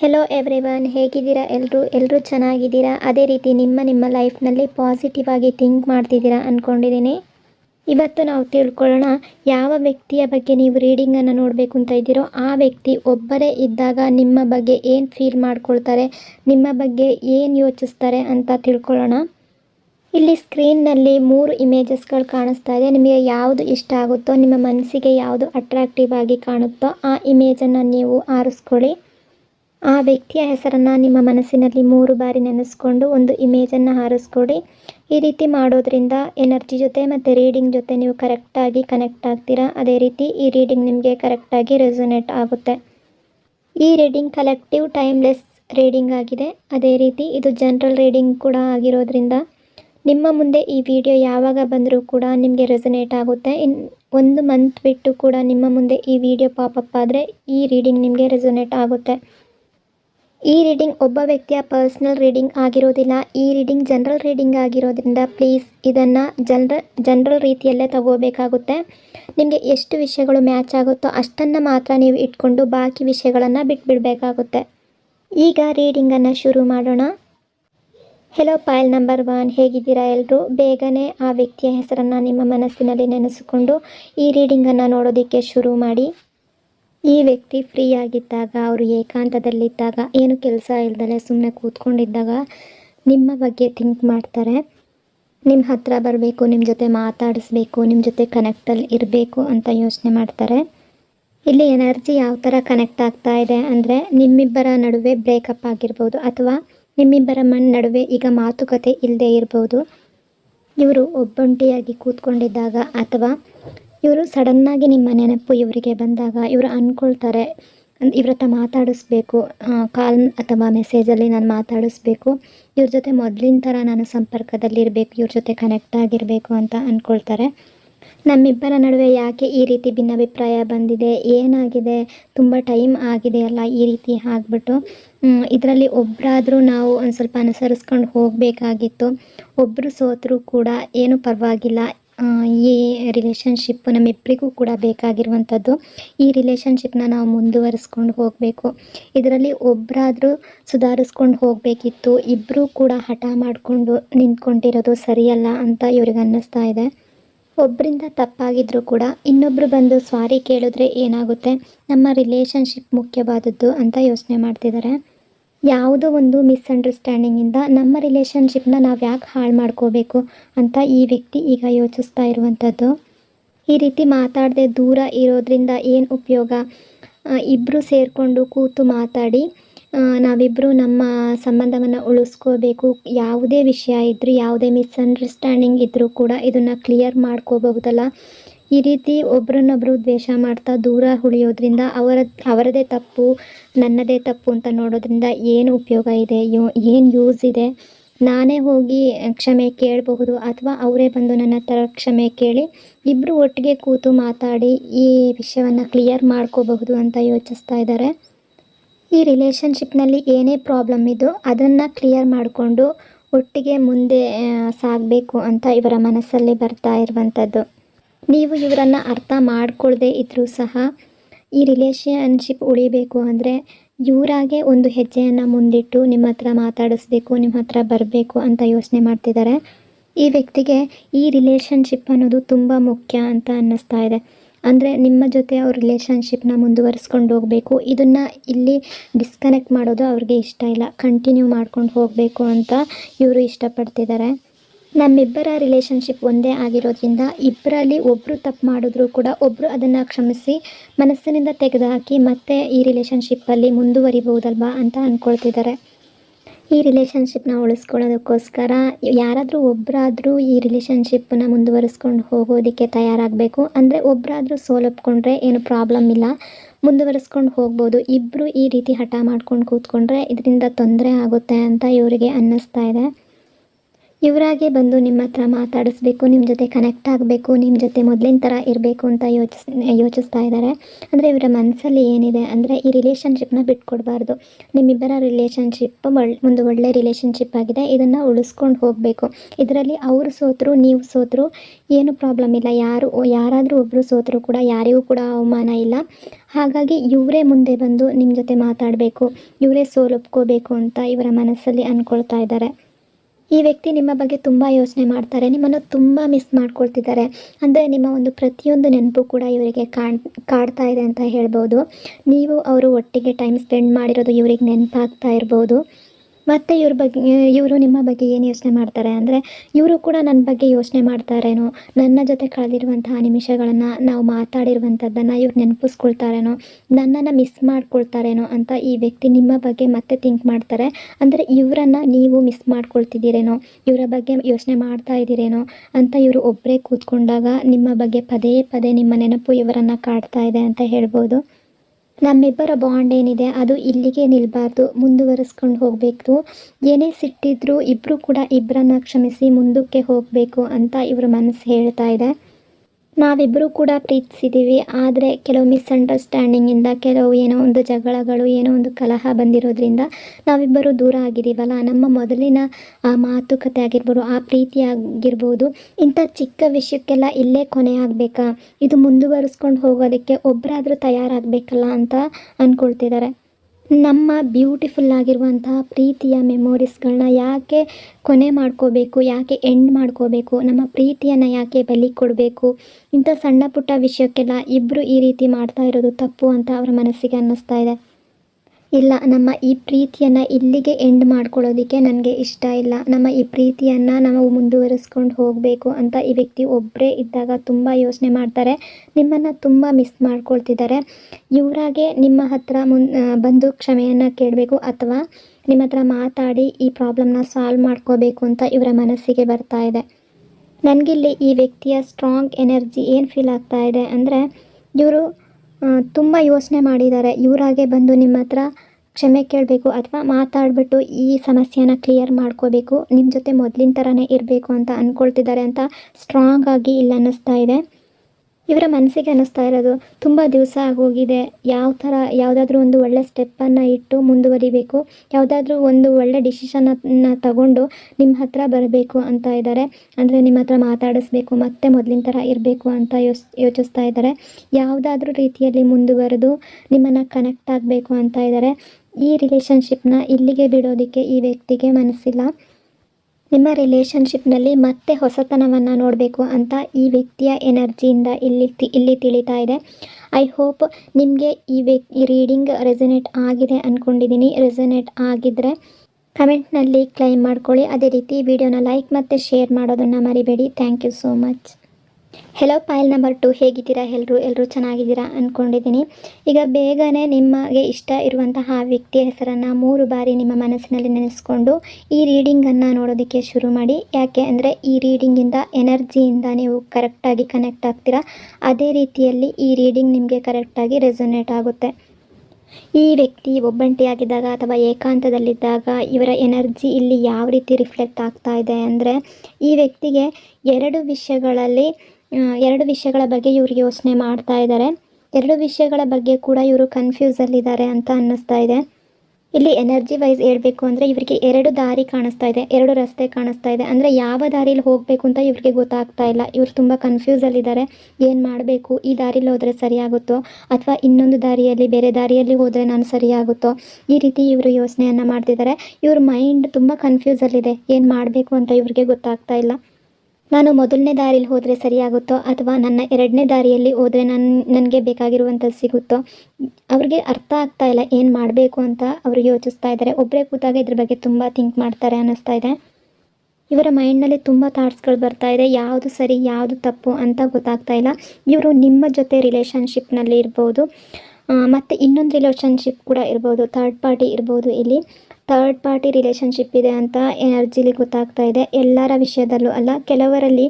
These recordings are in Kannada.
ಹೆಲೋ ಎವ್ರಿವನ್ ಹೇಗಿದ್ದೀರಾ ಎಲ್ಲರೂ ಎಲ್ಲರೂ ಚೆನ್ನಾಗಿದ್ದೀರಾ? ಅದೇ ರೀತಿ ನಿಮ್ಮ ನಿಮ್ಮ ಲೈಫ್ನಲ್ಲಿ ಪಾಸಿಟಿವ್ ಆಗಿ ಥಿಂಕ್ ಮಾಡ್ತಿದ್ದೀರಾ ಅಂದ್ಕೊಂಡಿದ್ದೀನಿ ಇವತ್ತು ನಾವು ತಿಳ್ಕೊಳ್ಳೋಣ, ಯಾವ ವ್ಯಕ್ತಿಯ ಬಗ್ಗೆ ನೀವು ರೀಡಿಂಗನ್ನು ನೋಡಬೇಕು ಅಂತ ಇದ್ದೀರೋ, ಆ ವ್ಯಕ್ತಿ ಒಬ್ಬರೇ ಇದ್ದಾಗ ನಿಮ್ಮ ಬಗ್ಗೆ ಏನು ಫೀಲ್ ಮಾಡ್ಕೊಳ್ತಾರೆ, ನಿಮ್ಮ ಬಗ್ಗೆ ಏನು ಯೋಚಿಸ್ತಾರೆ ಅಂತ ತಿಳ್ಕೊಳ್ಳೋಣ. ಇಲ್ಲಿ ಸ್ಕ್ರೀನ್ನಲ್ಲಿ ಮೂರು ಇಮೇಜಸ್ಗಳು ಕಾಣಿಸ್ತಾ ಇದೆ. ನಿಮಗೆ ಯಾವುದು ಇಷ್ಟ ಆಗುತ್ತೋ, ನಿಮ್ಮ ಮನಸ್ಸಿಗೆ ಯಾವುದು ಅಟ್ರಾಕ್ಟಿವ್ ಆಗಿ ಕಾಣುತ್ತೋ, ಆ ಇಮೇಜನ್ನು ನೀವು ಆರಿಸ್ಕೊಳ್ಳಿ. ಆ ವ್ಯಕ್ತಿಯ ಹೆಸರನ್ನು ನಿಮ್ಮ ಮನಸ್ಸಿನಲ್ಲಿ ಮೂರು ಬಾರಿ ನೆನೆಸ್ಕೊಂಡು ಒಂದು ಇಮೇಜನ್ನು ಹಾರಿಸ್ಕೊಡಿ. ಈ ರೀತಿ ಮಾಡೋದ್ರಿಂದ ಎನರ್ಜಿ ಜೊತೆ ಮತ್ತು ರೀಡಿಂಗ್ ಜೊತೆ ನೀವು ಕರೆಕ್ಟಾಗಿ ಕನೆಕ್ಟ್ ಆಗ್ತೀರಾ? ಅದೇ ರೀತಿ ಈ ರೀಡಿಂಗ್ ನಿಮಗೆ ಕರೆಕ್ಟಾಗಿ ರೆಸೊನೇಟ್ ಆಗುತ್ತೆ. ಈ ರೀಡಿಂಗ್ ಕಲೆಕ್ಟಿವ್ ಟೈಮ್ಲೆಸ್ ರೀಡಿಂಗ್ ಆಗಿದೆ. ಅದೇ ರೀತಿ ಇದು ಜನರಲ್ ರೀಡಿಂಗ್ ಕೂಡ ಆಗಿರೋದ್ರಿಂದ ನಿಮ್ಮ ಮುಂದೆ ಈ ವಿಡಿಯೋ ಯಾವಾಗ ಬಂದರೂ ಕೂಡ ನಿಮಗೆ ರೆಸೊನೇಟ್ ಆಗುತ್ತೆ. ಇನ್ ಒಂದು ಮಂತ್ ಬಿಟ್ಟು ಕೂಡ ನಿಮ್ಮ ಮುಂದೆ ಈ ವಿಡಿಯೋ ಪಾಪಪ್ ಆದರೆ ಈ ರೀಡಿಂಗ್ ನಿಮಗೆ ರೆಸೊನೇಟ್ ಆಗುತ್ತೆ. ಈ ರೀಡಿಂಗ್ ಒಬ್ಬ ವ್ಯಕ್ತಿಯ ಪರ್ಸ್ನಲ್ ರೀಡಿಂಗ್ ಆಗಿರೋದಿಲ್ಲ. ಈ ರೀಡಿಂಗ್ ಜನರಲ್ ರೀಡಿಂಗ್ ಆಗಿರೋದ್ರಿಂದ ಪ್ಲೀಸ್ ಇದನ್ನು ಜನರ, ಜನರಲ್ ರೀತಿಯಲ್ಲೇ ತಗೋಬೇಕಾಗುತ್ತೆ. ನಿಮಗೆ ಎಷ್ಟು ವಿಷಯಗಳು ಮ್ಯಾಚ್ ಆಗುತ್ತೋ ಅಷ್ಟನ್ನು ಮಾತ್ರ ನೀವು ಇಟ್ಕೊಂಡು ಬಾಕಿ ವಿಷಯಗಳನ್ನು ಬಿಟ್ಬಿಡಬೇಕಾಗುತ್ತೆ. ಈಗ ರೀಡಿಂಗನ್ನು ಶುರು ಮಾಡೋಣ. ಹೆಲೋ ಫೈಲ್ ನಂಬರ್ ಒನ್ ಹೇಗಿದ್ದೀರಾ ಎಲ್ಲರೂ ಬೇಗನೆ ಆ ವ್ಯಕ್ತಿಯ ಹೆಸರನ್ನು ನಿಮ್ಮ ಮನಸ್ಸಿನಲ್ಲಿ ನೆನೆಸಿಕೊಂಡು ಈ ರೀಡಿಂಗನ್ನು ನೋಡೋದಕ್ಕೆ ಶುರು ಮಾಡಿ. ಈ ವ್ಯಕ್ತಿ ಫ್ರೀ ಆಗಿದ್ದಾಗ, ಅವರು ಏಕಾಂತದಲ್ಲಿದ್ದಾಗ, ಏನು ಕೆಲಸ ಇಲ್ದಲೆ ಸುಮ್ಮನೆ ಕೂತ್ಕೊಂಡಿದ್ದಾಗ ನಿಮ್ಮ ಬಗ್ಗೆ ಥಿಂಕ್ ಮಾಡ್ತಾರೆ. ನಿಮ್ಮ ಹತ್ರ ಬರಬೇಕು ನಿಮ್ಮ ಜೊತೆ ಮಾತಾಡಿಸ್ಬೇಕು ನಿಮ್ಮ ಜೊತೆ ಕನೆಕ್ಟಲ್ಲಿ ಇರಬೇಕು ಅಂತ ಯೋಚನೆ ಮಾಡ್ತಾರೆ. ಇಲ್ಲಿ ಎನರ್ಜಿ ಯಾವ ಥರ ಕನೆಕ್ಟ್ ಆಗ್ತಾ ಇದೆ ಅಂದರೆ, ನಿಮ್ಮಿಬ್ಬರ ನಡುವೆ ಬ್ರೇಕಪ್ ಆಗಿರ್ಬೋದು ಅಥವಾ ನಿಮ್ಮಿಬ್ಬರ ಮಣ್ಣು ನಡುವೆ ಈಗ ಮಾತುಕತೆ ಇಲ್ಲದೆ ಇರ್ಬೋದು. ಇವರು ಒಬ್ಬಂಟಿಯಾಗಿ ಕೂತ್ಕೊಂಡಿದ್ದಾಗ ಅಥವಾ ಇವರು ಸಡನ್ನಾಗಿ ನಿಮ್ಮ ನೆನಪು ಇವರಿಗೆ ಬಂದಾಗ ಇವರು ಅಂದ್ಕೊಳ್ತಾರೆ ಇವ್ರ ಹತ್ರ ಮಾತಾಡಿಸ್ಬೇಕು ಕಾಲ್ ಅಥವಾ ಮೆಸೇಜಲ್ಲಿ ನಾನು ಮಾತಾಡಿಸ್ಬೇಕು, ಇವ್ರ ಜೊತೆ ಮೊದಲಿನ ಥರ ನಾನು ಸಂಪರ್ಕದಲ್ಲಿರಬೇಕು ಇವ್ರ ಜೊತೆ ಕನೆಕ್ಟ್ ಆಗಿರಬೇಕು ಅಂತ ಅಂದ್ಕೊಳ್ತಾರೆ ನಮ್ಮಿಬ್ಬರ ನಡುವೆ ಯಾಕೆ ಈ ರೀತಿ ಭಿನ್ನಾಭಿಪ್ರಾಯ ಬಂದಿದೆ, ಏನಾಗಿದೆ, ತುಂಬ ಟೈಮ್ ಆಗಿದೆ ಅಲ್ಲ ಈ ರೀತಿ ಆಗ್ಬಿಟ್ಟು. ಇದರಲ್ಲಿ ಒಬ್ಬರಾದರೂ ನಾವು ಒಂದು ಸ್ವಲ್ಪ ಅನುಸರಿಸ್ಕೊಂಡು ಹೋಗಬೇಕಾಗಿತ್ತು ಒಬ್ಬರು ಸೋತರೂ ಕೂಡ ಏನು ಪರವಾಗಿಲ್ಲ ಈ ರಿಲೇಷನ್ಶಿಪ್ ನಮ್ಮಿಬ್ಬರಿಗೂ ಕೂಡ ಬೇಕಾಗಿರುವಂಥದ್ದು. ಈ ರಿಲೇಷನ್ಶಿಪ್ನ ನಾವು ಮುಂದುವರಿಸ್ಕೊಂಡು ಹೋಗಬೇಕು. ಇದರಲ್ಲಿ ಒಬ್ಬರಾದರೂ ಸುಧಾರಿಸ್ಕೊಂಡು ಹೋಗಬೇಕಿತ್ತು ಇಬ್ಬರೂ ಕೂಡ ಹಠ ಮಾಡಿಕೊಂಡು ನಿಂತ್ಕೊಂಡಿರೋದು ಸರಿಯಲ್ಲ ಅಂತ ಇವ್ರಿಗೆ ಅನ್ನಿಸ್ತಾ ಇದೆ. ಒಬ್ಬರಿಂದ ತಪ್ಪಾಗಿದ್ದರೂ ಕೂಡ ಇನ್ನೊಬ್ಬರು ಬಂದು ಸಾರಿ ಕೇಳಿದ್ರೆ ಏನಾಗುತ್ತೆ? ನಮ್ಮ ರಿಲೇಷನ್ಶಿಪ್ ಮುಖ್ಯವಾದದ್ದು ಅಂತ ಯೋಚನೆ ಮಾಡ್ತಿದ್ದಾರೆ. ಯಾವುದೋ ಒಂದು ಮಿಸ್ಅಂಡರ್ಸ್ಟ್ಯಾಂಡಿಂಗಿಂದ ನಮ್ಮ ರಿಲೇಷನ್ಶಿಪ್ನ ನಾವು ಯಾಕೆ ಹಾಳು ಮಾಡ್ಕೋಬೇಕು ಅಂತ ಈ ವ್ಯಕ್ತಿ ಈಗ ಯೋಚಿಸ್ತಾ ಇರುವಂಥದ್ದು ಈ ರೀತಿ ಮಾತಾಡದೆ ದೂರ ಇರೋದ್ರಿಂದ ಏನು ಉಪಯೋಗ? ಇಬ್ಬರು ಸೇರಿಕೊಂಡು ಕೂತು ಮಾತಾಡಿ ನಾವಿಬ್ಬರು ನಮ್ಮ ಸಂಬಂಧವನ್ನು ಉಳಿಸ್ಕೋಬೇಕು. ಯಾವುದೇ ವಿಷಯ ಇದ್ದರೂ ಯಾವುದೇ ಮಿಸ್ಅಂಡರ್ಸ್ಟ್ಯಾಂಡಿಂಗ್ ಇದ್ದರೂ ಕೂಡ ಇದನ್ನು ಕ್ಲಿಯರ್ ಮಾಡ್ಕೋಬಹುದಲ್ಲ? ಈ ರೀತಿ ಒಬ್ರನ್ನೊಬ್ರು ದ್ವೇಷ ಮಾಡ್ತಾ ದೂರ ಉಳಿಯೋದ್ರಿಂದ ಅವರ, ಅವರದೇ ತಪ್ಪು, ನನ್ನದೇ ತಪ್ಪು ಅಂತ ನೋಡೋದ್ರಿಂದ ಏನು ಉಪಯೋಗ ಇದೆ ಏನು ಯೂಸ್ ಇದೆ? ನಾನೇ ಹೋಗಿ ಕ್ಷಮೆ ಕೇಳಬಹುದು ಅಥವಾ ಅವರೇ ಬಂದು ನನ್ನ ಹತ್ರ ಕ್ಷಮೆ ಕೇಳಿ ಇಬ್ಬರು ಒಟ್ಟಿಗೆ ಕೂತು ಮಾತಾಡಿ ಈ ವಿಷಯವನ್ನು ಕ್ಲಿಯರ್ ಮಾಡ್ಕೋಬಹುದು ಅಂತ ಯೋಚಿಸ್ತಾ ಇದ್ದಾರೆ. ಈ ರಿಲೇಷನ್ಶಿಪ್ನಲ್ಲಿ ಏನೇ ಪ್ರಾಬ್ಲಮ್ ಇದೋ ಅದನ್ನು ಕ್ಲಿಯರ್ ಮಾಡಿಕೊಂಡು ಒಟ್ಟಿಗೆ ಮುಂದೆ ಸಾಗಬೇಕು ಅಂತ ಇವರ ಮನಸ್ಸಲ್ಲಿ ಬರ್ತಾ ಇರುವಂಥದ್ದು ನೀವು ಇವರನ್ನು ಅರ್ಥ ಮಾಡ್ಕೊಳ್ಳದೆ ಇದ್ದರೂ ಸಹ ಈ ರಿಲೇಷನ್ಶಿಪ್ ಉಳಿಬೇಕು ಅಂದರೆ ಇವರಾಗೆ ಒಂದು ಹೆಜ್ಜೆಯನ್ನು ಮುಂದಿಟ್ಟು ನಿಮ್ಮ ಹತ್ರ ಮಾತಾಡಿಸ್ಬೇಕು, ನಿಮ್ಮ ಹತ್ರ ಬರಬೇಕು ಅಂತ ಯೋಚನೆ ಮಾಡ್ತಿದ್ದಾರೆ ಈ ವ್ಯಕ್ತಿಗೆ ಈ ರಿಲೇಷನ್ಶಿಪ್ ಅನ್ನೋದು ತುಂಬ ಮುಖ್ಯ ಅಂತ ಅನ್ನಿಸ್ತಾ ಇದೆ. ಅಂದರೆ ನಿಮ್ಮ ಜೊತೆ ಅವ್ರ ರಿಲೇಷನ್ಶಿಪ್ನ ಮುಂದುವರಿಸ್ಕೊಂಡು ಹೋಗಬೇಕು. ಇದನ್ನು ಇಲ್ಲಿ ಡಿಸ್ಕನೆಕ್ಟ್ ಮಾಡೋದು ಅವ್ರಿಗೆ ಇಷ್ಟ ಇಲ್ಲ. ಕಂಟಿನ್ಯೂ ಮಾಡ್ಕೊಂಡು ಹೋಗಬೇಕು ಅಂತ ಇವರು ಇಷ್ಟಪಡ್ತಿದ್ದಾರೆ ನಮ್ಮಿಬ್ಬರ ರಿಲೇಷನ್ಶಿಪ್ ಒಂದೇ ಆಗಿರೋದ್ರಿಂದ ಇಬ್ಬರಲ್ಲಿ ಒಬ್ಬರು ತಪ್ಪು ಮಾಡಿದ್ರು ಕೂಡ ಒಬ್ಬರು ಅದನ್ನು ಕ್ಷಮಿಸಿ ಮನಸ್ಸಿನಿಂದ ತೆಗೆದುಹಾಕಿ ಮತ್ತೆ ಈ ರಿಲೇಷನ್ಶಿಪ್ಪಲ್ಲಿ ಮುಂದುವರಿಬಹುದಲ್ವಾ ಅಂತ ಅಂದ್ಕೊಳ್ತಿದ್ದಾರೆ ಈ ರಿಲೇಷನ್ಶಿಪ್ನ ಉಳಿಸ್ಕೊಳ್ಳೋದಕ್ಕೋಸ್ಕರ ಯಾರಾದರೂ ಒಬ್ಬರಾದರೂ ಈ ರಿಲೇಷನ್ಶಿಪ್ಪನ್ನ ಮುಂದುವರಿಸ್ಕೊಂಡು ಹೋಗೋದಕ್ಕೆ ತಯಾರಾಗಬೇಕು. ಅಂದರೆ ಒಬ್ಬರಾದರೂ ಸೋಲೊಪ್ಕೊಂಡ್ರೆ ಏನು ಪ್ರಾಬ್ಲಮ್ ಇಲ್ಲ. ಮುಂದುವರಿಸ್ಕೊಂಡು ಹೋಗ್ಬೋದು. ಇಬ್ಬರು ಈ ರೀತಿ ಹಠ ಮಾಡ್ಕೊಂಡು ಕೂತ್ಕೊಂಡ್ರೆ ಇದರಿಂದ ತೊಂದರೆ ಆಗುತ್ತೆ ಅಂತ ಇವರಿಗೆ ಅನ್ನಿಸ್ತಾ ಇದೆ. ಇವರಾಗೆ ಬಂದು ನಿಮ್ಮ ಹತ್ರ ಮಾತಾಡಿಸ್ಬೇಕು, ನಿಮ್ಮ ಜೊತೆ ಕನೆಕ್ಟ್ ಆಗಬೇಕು, ನಿಮ್ಮ ಜೊತೆ ಮೊದಲಿನ ಥರ ಇರಬೇಕು ಅಂತ ಯೋಚಿಸ್, ಯೋಚಿಸ್ತಾ ಇದ್ದಾರೆ. ಅಂದರೆ ಇವರ ಮನಸ್ಸಲ್ಲಿ ಏನಿದೆ ಅಂದರೆ ಈ ರಿಲೇಷನ್ಶಿಪ್ನ ಬಿಟ್ಕೊಡ್ಬಾರ್ದು. ನಿಮ್ಮಿಬ್ಬರ ರಿಲೇಷನ್ಶಿಪ್ ಒಳ್ಳೆ ಒಂದು ಒಳ್ಳೆ ರಿಲೇಷನ್ಶಿಪ್ ಆಗಿದೆ, ಇದನ್ನು ಉಳಿಸ್ಕೊಂಡು ಹೋಗಬೇಕು. ಇದರಲ್ಲಿ ಅವರು ಸೋತರು, ನೀವು ಸೋತರು, ಏನು ಪ್ರಾಬ್ಲಮ್ ಇಲ್ಲ. ಯಾರು, ಯಾರಾದರೂ ಒಬ್ಬರು ಸೋತರು ಕೂಡ, ಯಾರಿಗೂ ಕೂಡ ಅವಮಾನ ಇಲ್ಲ. ಹಾಗಾಗಿ ಇವರೇ ಮುಂದೆ ಬಂದು ನಿಮ್ಮ ಜೊತೆ ಮಾತಾಡಬೇಕು, ಇವರೇ ಸೋಲೊಪ್ಕೋಬೇಕು ಅಂತ ಇವರ ಮನಸ್ಸಲ್ಲಿ ಅಂದ್ಕೊಳ್ತಾ ಇದ್ದಾರೆ. ಈ ವ್ಯಕ್ತಿ ನಿಮ್ಮ ಬಗ್ಗೆ ತುಂಬ ಯೋಚನೆ ಮಾಡ್ತಾರೆ, ನಿಮ್ಮನ್ನು ತುಂಬ ಮಿಸ್ ಮಾಡ್ಕೊಳ್ತಿದ್ದಾರೆ. ಅಂದರೆ ನಿಮ್ಮ ಒಂದು ಪ್ರತಿಯೊಂದು ನೆನಪು ಕೂಡ ಇವರಿಗೆ ಕಾಣ್, ಕಾಡ್ತಾ ಇದೆ ಅಂತ ಹೇಳ್ಬೋದು. ನೀವು ಅವರು ಒಟ್ಟಿಗೆ ಟೈಮ್ ಸ್ಪೆಂಡ್ ಮಾಡಿರೋದು ಇವ್ರಿಗೆ ನೆನಪಾಗ್ತಾ ಇರ್ಬೋದು. ಮತ್ತು ಇವ್ರ ಬಗ್ಗೆ, ಇವರು ನಿಮ್ಮ ಬಗ್ಗೆ ಏನು ಯೋಚನೆ ಮಾಡ್ತಾರೆ ಅಂದರೆ, ಇವರು ಕೂಡ ನನ್ನ ಬಗ್ಗೆ ಯೋಚನೆ ಮಾಡ್ತಾರೇನೋ, ನನ್ನ ಜೊತೆ ಕಳೆದಿರುವಂತಹ ನಿಮಿಷಗಳನ್ನು ನಾವು ಮಾತಾಡಿರುವಂಥದ್ದನ್ನು ಇವ್ರು ನೆನಪಿಸ್ಕೊಳ್ತಾರೇನೋ, ನನ್ನನ್ನು ಮಿಸ್ ಮಾಡ್ಕೊಳ್ತಾರೇನೋ ಅಂತ ಈ ವ್ಯಕ್ತಿ ನಿಮ್ಮ ಬಗ್ಗೆ ಮತ್ತೆ ಥಿಂಕ್ ಮಾಡ್ತಾರೆ. ಅಂದರೆ ಇವರನ್ನು ನೀವು ಮಿಸ್ ಮಾಡ್ಕೊಳ್ತಿದ್ದೀರೇನೋ, ಇವರ ಬಗ್ಗೆ ಯೋಚನೆ ಮಾಡ್ತಾ ಇದ್ದೀರೇನೋ ಅಂತ ಇವರು ಒಬ್ಬರೇ ಕೂತ್ಕೊಂಡಾಗ ನಿಮ್ಮ ಬಗ್ಗೆ ಪದೇ ಪದೇ ನಿಮ್ಮ ನೆನಪು ಇವರನ್ನು ಕಾಡ್ತಾ ಇದೆ ಅಂತ ಹೇಳ್ಬೋದು. ನಮ್ಮಿಬ್ಬರ ಬಾಂಡ್ ಏನಿದೆ ಅದು ಇಲ್ಲಿಗೆ ನಿಲ್ಬಾರ್ದು, ಮುಂದುವರಿಸ್ಕೊಂಡು ಹೋಗಬೇಕು. ಏನೇ ಸಿಟ್ಟಿದ್ರು ಇಬ್ಬರು ಕೂಡ ಇಬ್ಬರನ್ನ ಕ್ಷಮಿಸಿ ಮುಂದಕ್ಕೆ ಹೋಗಬೇಕು ಅಂತ ಇವ್ರ ಮನಸ್ಸು ಹೇಳ್ತಾ ಇದೆ. ನಾವಿಬ್ಬರು ಕೂಡ ಪ್ರೀತಿಸಿದ್ದೀವಿ ಆದರೆ ಕೆಲವು ಮಿಸ್ಅಂಡರ್ಸ್ಟ್ಯಾಂಡಿಂಗಿಂದ ಕೆಲವು ಏನೋ ಒಂದು ಜಗಳಗಳು, ಏನೋ ಒಂದು ಕಲಹ ಬಂದಿರೋದ್ರಿಂದ ನಾವಿಬ್ಬರು ದೂರ ಆಗಿದ್ದೀವಲ್ಲ. ನಮ್ಮ ಮೊದಲಿನ ಆ ಮಾತುಕತೆ ಆಗಿರ್ಬೋದು, ಆ ಪ್ರೀತಿ ಆಗಿರ್ಬೋದು, ಇಂಥ ಚಿಕ್ಕ ವಿಷಯಕ್ಕೆಲ್ಲ ಇಲ್ಲೇ ಕೊನೆ ಆಗಬೇಕಾ? ಇದು ಮುಂದುವರಿಸ್ಕೊಂಡು ಹೋಗೋದಕ್ಕೆ ಒಬ್ಬರಾದರೂ ತಯಾರಾಗಬೇಕಲ್ಲ ಅಂತ ಅಂದ್ಕೊಳ್ತಿದ್ದಾರೆ ನಮ್ಮ ಬ್ಯೂಟಿಫುಲ್ ಆಗಿರುವಂತಹ ಪ್ರೀತಿಯ ಮೆಮೊರೀಸ್ಗಳನ್ನ ಯಾಕೆ ಕೊನೆ ಮಾಡ್ಕೋಬೇಕು, ಯಾಕೆ ಎಂಡ್ ಮಾಡ್ಕೋಬೇಕು, ನಮ್ಮ ಪ್ರೀತಿಯನ್ನು ಯಾಕೆ ಬಲಿ ಕೊಡಬೇಕು, ಇಂಥ ಸಣ್ಣ ಪುಟ್ಟ ವಿಷಯಕ್ಕೆಲ್ಲ ಇಬ್ಬರು ಈ ರೀತಿ ಮಾಡ್ತಾ ಇರೋದು ತಪ್ಪು ಅಂತ ಅವರ ಮನಸ್ಸಿಗೆ ಅನ್ನಿಸ್ತಾ ಇದೆ. ಇಲ್ಲ, ನಮ್ಮ ಈ ಪ್ರೀತಿಯನ್ನು ಇಲ್ಲಿಗೆ ಎಂಡ್ ಮಾಡ್ಕೊಳ್ಳೋದಕ್ಕೆ ನನಗೆ ಇಷ್ಟ ಇಲ್ಲ. ನಮ್ಮ ಈ ಪ್ರೀತಿಯನ್ನು ನಾವು ಮುಂದುವರಿಸ್ಕೊಂಡು ಹೋಗಬೇಕು ಅಂತ ಈ ವ್ಯಕ್ತಿ ಒಬ್ಬರೇ ಇದ್ದಾಗ ತುಂಬ ಯೋಚನೆ ಮಾಡ್ತಾರೆ. ನಿಮ್ಮನ್ನು ತುಂಬ ಮಿಸ್ ಮಾಡ್ಕೊಳ್ತಿದ್ದಾರೆ. ಇವರಾಗೆ ನಿಮ್ಮ ಹತ್ರ ಮುನ್ ಬಂದು ಕ್ಷಮೆಯನ್ನು ಕೇಳಬೇಕು ಅಥವಾ ನಿಮ್ಮ ಹತ್ರ ಮಾತಾಡಿ ಈ ಪ್ರಾಬ್ಲಮ್ನ ಸಾಲ್ವ್ ಮಾಡ್ಕೋಬೇಕು ಅಂತ ಇವರ ಮನಸ್ಸಿಗೆ ಬರ್ತಾ ಇದೆ. ನನಗಿಲ್ಲಿ ಈ ವ್ಯಕ್ತಿಯ ಸ್ಟ್ರಾಂಗ್ ಎನರ್ಜಿ ಏನು ಫೀಲ್ ಆಗ್ತಾ ಇದೆ ಅಂದರೆ ಇವರು ತುಂಬ ಯೋಚನೆ ಮಾಡಿದ್ದಾರೆ. ಇವರಾಗೆ ಬಂದು ನಿಮ್ಮ ಹತ್ರ ಕ್ಷಮೆ ಕೇಳಬೇಕು ಅಥವಾ ಮಾತಾಡಿಬಿಟ್ಟು ಈ ಸಮಸ್ಯೆನ ಕ್ಲಿಯರ್ ಮಾಡ್ಕೋಬೇಕು. ನಿಮ್ಮ ಜೊತೆ ಮೊದಲಿನ ಥರನೇ ಇರಬೇಕು ಅಂತ ಅಂದ್ಕೊಳ್ತಿದ್ದಾರೆ ಅಂತ ಸ್ಟ್ರಾಂಗ್ ಆಗಿ ಇಲ್ಲಿ ಅನ್ನಿಸ್ತಾ ಇದೆ. ಇವರ ಮನಸ್ಸಿಗೆ ಅನ್ನಿಸ್ತಾ ಇರೋದು, ತುಂಬ ದಿವಸ ಆಗೋಗಿದೆ, ಯಾವ ಥರ ಯಾವುದಾದ್ರೂ ಒಂದು ಒಳ್ಳೆ ಸ್ಟೆಪ್ಪನ್ನು ಇಟ್ಟು ಮುಂದುವರಿಬೇಕು, ಯಾವುದಾದ್ರೂ ಒಂದು ಒಳ್ಳೆ ಡಿಸಿಷನನ್ನು ತಗೊಂಡು ನಿಮ್ಮ ಹತ್ರ ಬರಬೇಕು ಅಂತ ಇದ್ದಾರೆ ಅಂದರೆ ನಿಮ್ಮ ಹತ್ರ ಮಾತಾಡಿಸ್ಬೇಕು, ಮತ್ತೆ ಮೊದಲಿನ ಥರ ಇರಬೇಕು ಅಂತ ಯೋಸ್, ಯೋಚಿಸ್ತಾ ಇದ್ದಾರೆ ಯಾವುದಾದ್ರೂ ರೀತಿಯಲ್ಲಿ ಮುಂದುವರೆದು ನಿಮ್ಮನ್ನು ಕನೆಕ್ಟ್ ಆಗಬೇಕು ಅಂತ ಇದ್ದಾರೆ ಈ ರಿಲೇಷನ್ಶಿಪ್ನ ಇಲ್ಲಿಗೆ ಬಿಡೋದಕ್ಕೆ ಈ ವ್ಯಕ್ತಿಗೆ ಮನಸ್ಸಿಲ್ಲ. ನಿಮ್ಮ ರಿಲೇಷನ್ಶಿಪ್ನಲ್ಲಿ ಮತ್ತೆ ಹೊಸತನವನ್ನು ನೋಡಬೇಕು ಅಂತ ಈ ವ್ಯಕ್ತಿಯ ಎನರ್ಜಿಯಿಂದ ಇಲ್ಲಿ ಇಲ್ಲಿ ತಿಳಿತಾ ಇದೆ. ಐ ಹೋಪ್ ನಿಮಗೆ ಈ ವ್ಯಕ್ ಈ ರೀಡಿಂಗ್ ರೆಸನೇಟ್ ಆಗಿದೆ ಅಂದ್ಕೊಂಡಿದ್ದೀನಿ ರೆಸನೇಟ್ ಆಗಿದ್ದರೆ ಕಮೆಂಟ್ನಲ್ಲಿ ಕ್ಲೈಮ್ ಮಾಡ್ಕೊಳ್ಳಿ. ಅದೇ ರೀತಿ ವಿಡಿಯೋನ ಲೈಕ್ ಮತ್ತು ಶೇರ್ ಮಾಡೋದನ್ನು ಮರಿಬೇಡಿ. Thank you so much. Hello pile number two ಹೇಗಿದ್ದೀರಾ? ಎಲ್ಲರೂ ಎಲ್ಲರೂ ಚೆನ್ನಾಗಿದ್ದೀರಾ ಅಂದ್ಕೊಂಡಿದ್ದೀನಿ ಈಗ ಬೇಗನೆ ನಿಮಗೆ ಇಷ್ಟ ಇರುವಂತಹ ವ್ಯಕ್ತಿಯ ಹೆಸರನ್ನು ಮೂರು ಬಾರಿ ನಿಮ್ಮ ಮನಸ್ಸಿನಲ್ಲಿ ನೆನೆಸ್ಕೊಂಡು ಈ ರೀಡಿಂಗನ್ನು ನೋಡೋದಕ್ಕೆ ಶುರು ಮಾಡಿ. ಯಾಕೆ ಅಂದರೆ ಈ ರೀಡಿಂಗಿಂದ ಎನರ್ಜಿಯಿಂದ ನೀವು ಕರೆಕ್ಟಾಗಿ ಕನೆಕ್ಟ್ ಆಗ್ತೀರಾ. ಅದೇ ರೀತಿಯಲ್ಲಿ ಈ ರೀಡಿಂಗ್ ನಿಮಗೆ ಕರೆಕ್ಟಾಗಿ ರೆಸೊನೇಟ್ ಆಗುತ್ತೆ. ಈ ವ್ಯಕ್ತಿ ಒಬ್ಬಂಟಿಯಾಗಿದ್ದಾಗ ಅಥವಾ ಏಕಾಂತದಲ್ಲಿದ್ದಾಗ ಇವರ ಎನರ್ಜಿ ಇಲ್ಲಿ ಯಾವ ರೀತಿ ರಿಫ್ಲೆಕ್ಟ್ ಆಗ್ತಾ ಇದೆ ಅಂದರೆ ಈ ವ್ಯಕ್ತಿಗೆ ಎರಡು ವಿಷಯಗಳಲ್ಲಿ ಎರಡು ವಿಷಯಗಳ ಬಗ್ಗೆ ಇವರು ಯೋಚನೆ ಮಾಡ್ತಾ ಇದ್ದಾರೆ ಎರಡು ವಿಷಯಗಳ ಬಗ್ಗೆ ಕೂಡ ಇವರು ಕನ್ಫ್ಯೂಸಲ್ಲಿದ್ದಾರೆ ಅಂತ ಅನ್ನಿಸ್ತಾ ಇದೆ. ಇಲ್ಲಿ ಎನರ್ಜಿ ವೈಸ್ ಹೇಳಬೇಕು ಅಂದರೆ ಇವರಿಗೆ ಎರಡು ದಾರಿ ಕಾಣಿಸ್ತಾ ಇದೆ, ಎರಡು ರಸ್ತೆ ಕಾಣಿಸ್ತಾ ಇದೆ. ಅಂದರೆ ಯಾವ ದಾರಿಯಲ್ಲಿ ಹೋಗಬೇಕು ಅಂತ ಇವರಿಗೆ ಗೊತ್ತಾಗ್ತಾ ಇಲ್ಲ. ಇವರು ತುಂಬ ಕನ್ಫ್ಯೂಸಲ್ಲಿದ್ದಾರೆ ಏನು ಮಾಡಬೇಕು? ಈ ದಾರಿಯಲ್ಲಿ ಹೋದರೆ ಸರಿಯಾಗುತ್ತೋ? ಅಥವಾ ಇನ್ನೊಂದು ದಾರಿಯಲ್ಲಿ, ಬೇರೆ ದಾರಿಯಲ್ಲಿ ಹೋದರೆ ನಾನು ಸರಿಯಾಗುತ್ತೋ? ಈ ರೀತಿ ಇವರು ಯೋಚನೆಯನ್ನು ಮಾಡ್ತಿದ್ದಾರೆ ಇವ್ರ ಮೈಂಡ್ ತುಂಬ ಕನ್ಫ್ಯೂಸಲ್ಲಿದೆ ಏನು ಮಾಡಬೇಕು ಅಂತ ಇವ್ರಿಗೆ ಗೊತ್ತಾಗ್ತಾ ಇಲ್ಲ. ನಾನು ಮೊದಲನೇ ದಾರಿಲಿ ಹೋದರೆ ಸರಿಯಾಗುತ್ತೋ ಅಥವಾ ನನ್ನ ಎರಡನೇ ದಾರಿಯಲ್ಲಿ ಹೋದರೆ ನನ್ನ ನನಗೆ ಬೇಕಾಗಿರುವಂಥದ್ದು ಸಿಗುತ್ತೋ? ಅವ್ರಿಗೆ ಅರ್ಥ ಆಗ್ತಾ ಇಲ್ಲ, ಏನು ಮಾಡಬೇಕು ಅಂತ ಅವರು ಯೋಚಿಸ್ತಾ ಇದ್ದಾರೆ. ಒಬ್ಬರೇ ಕೂತಾಗ ಇದ್ರ ಬಗ್ಗೆ ತುಂಬ ಥಿಂಕ್ ಮಾಡ್ತಾರೆ ಅನ್ನಿಸ್ತಾ ಇದೆ. ಇವರ ಮೈಂಡ್ನಲ್ಲಿ ತುಂಬ ಥಾಟ್ಸ್ಗಳು ಬರ್ತಾ ಇದೆ. ಯಾವುದು ಸರಿ, ಯಾವುದು ತಪ್ಪು ಅಂತ ಗೊತ್ತಾಗ್ತಾ ಇಲ್ಲ. ಇವರು ನಿಮ್ಮ ಜೊತೆ ರಿಲೇಷನ್ಶಿಪ್ನಲ್ಲಿ ಇರ್ಬೋದು. ಮತ್ತು ಇನ್ನೊಂದು ರಿಲೇಷನ್ಶಿಪ್ ಕೂಡ ಇರ್ಬೋದು. ಥರ್ಡ್ ಪಾರ್ಟಿ ಇರ್ಬೋದು ಇಲ್ಲಿ. ಥರ್ಡ್ ಪಾರ್ಟಿ ರಿಲೇಷನ್ಶಿಪ್ ಇದೆ ಅಂತ ಎನರ್ಜಿಲಿ ಗೊತ್ತಾಗ್ತಾ ಇದೆ. ಎಲ್ಲರ ವಿಷಯದಲ್ಲೂ ಅಲ್ಲ, ಕೆಲವರಲ್ಲಿ